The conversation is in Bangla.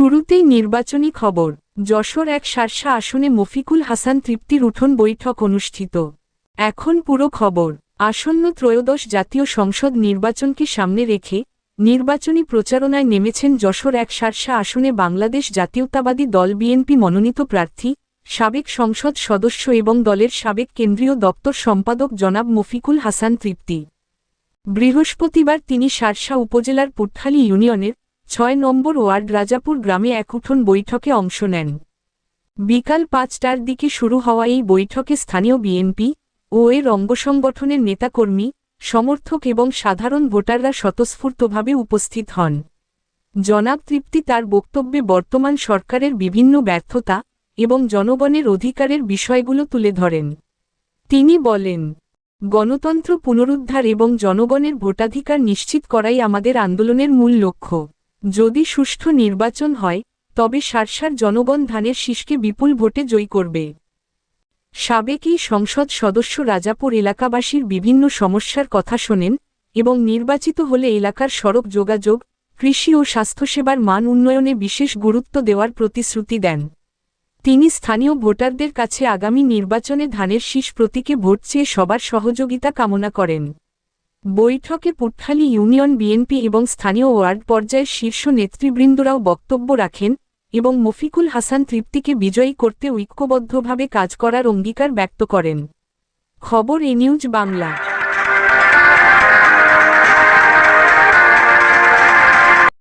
শুরুতেই নির্বাচনী খবর, যশোর এক সারসা আসনে মফিকুল হাসান তৃপ্তির উঠোন বৈঠক অনুষ্ঠিত। এখন পুরো খবর, আসন্ন ত্রয়োদশ জাতীয় সংসদ নির্বাচনকে সামনে রেখে, নির্বাচনী প্রচারণায় নেমেছেন যশোর এক সারসা আসনে বাংলাদেশ জাতীয়তাবাদী দল বিএনপি মনোনীত প্রার্থী, সাবেক সংসদ সদস্য এবং দলের সাবেক কেন্দ্রীয় দপ্তর সম্পাদক জনাব মফিকুল হাসান তৃপ্তি। বৃহস্পতিবার তিনি সারসা উপজেলার পুটখালী ইউনিয়নের ছয় নম্বর ওয়ার্ড রাজাপুর গ্রামে এক উঠোন বৈঠকে অংশ নেন। বিকাল পাঁচটার দিকে শুরু হওয়া এই বৈঠকে স্থানীয় বিএনপি ও এর অঙ্গসংগঠনের নেতাকর্মী, সমর্থক এবং সাধারণ ভোটাররা স্বতঃস্ফূর্তভাবে উপস্থিত হন। জনাব তৃপ্তি তার বক্তব্যে বর্তমান সরকারের বিভিন্ন ব্যর্থতা এবং জনগণের অধিকারের বিষয়গুলো তুলে ধরেন। তিনি বলেন, গণতন্ত্র পুনরুদ্ধার এবং জনগণের ভোটাধিকার নিশ্চিত করাই আমাদের আন্দোলনের মূল লক্ষ্য। যদি সুষ্ঠু নির্বাচন হয়, তবে সারসার জনগণ ধানের শীষকে বিপুল ভোটে জয়ী করবে। সাবেক এই সংসদ সদস্য রাজাপুর এলাকাবাসীর বিভিন্ন সমস্যার কথা শোনেন এবং নির্বাচিত হলে এলাকার সড়ক যোগাযোগ, কৃষি ও স্বাস্থ্যসেবার মান উন্নয়নে বিশেষ গুরুত্ব দেওয়ার প্রতিশ্রুতি দেন। তিনি স্থানীয় ভোটারদের কাছে আগামী নির্বাচনে ধানের শীষ প্রতীকে ভোট চেয়ে সবার সহযোগিতা কামনা করেন। বৈঠকে পুটখালী ইউনিয়ন বিএনপি এবং স্থানীয় ওয়ার্ড পর্যায়ের শীর্ষ নেতৃবৃন্দরাও বক্তব্য রাখেন এবং মফিকুল হাসান তৃপ্তিকে বিজয়ী করতে ঐক্যবদ্ধভাবে কাজ করার অঙ্গীকার ব্যক্ত করেন। খবর এ নিউজ বাংলা।